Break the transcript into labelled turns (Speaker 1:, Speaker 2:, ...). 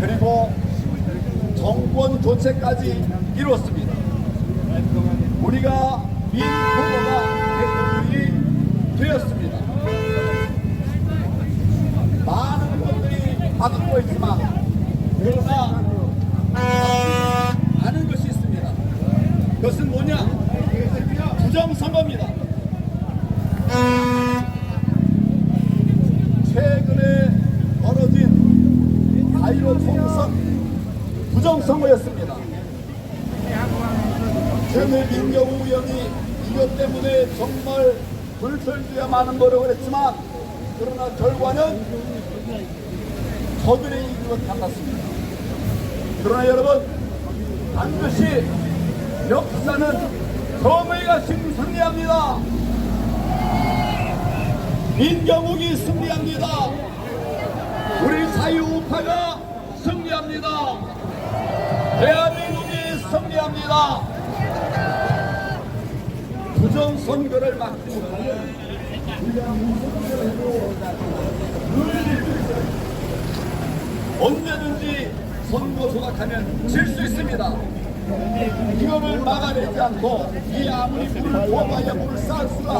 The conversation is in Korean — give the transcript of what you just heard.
Speaker 1: 그 조치까지 이뤘습니다. 우리가 민 후보가 대통령이 되었습니다. 많은 분들이 받고 있지만 그러나 아는 것이 있습니다. 그것은 뭐냐? 부정선거입니다. 최근에 가이로 총선 부정선거였습니다. 최근에 민경우 의원이 이것 때문에 정말 불철주야 많은 노력을 했지만 그러나 결과는 저들의 이익으로 달랐습니다. 그러나 여러분 반드시 역사는 정의가 승리합니다. 민경욱이 승리합니다. 우리 사유우파가 승리합니다. 대한민국이 승리합니다. 부정선거를 막지 못하면 언제든지 선거 조작하면 질 수 있습니다. 이것을 막아내지 않고 이 아무리 물을 부어봐야 물을 쌓을 수가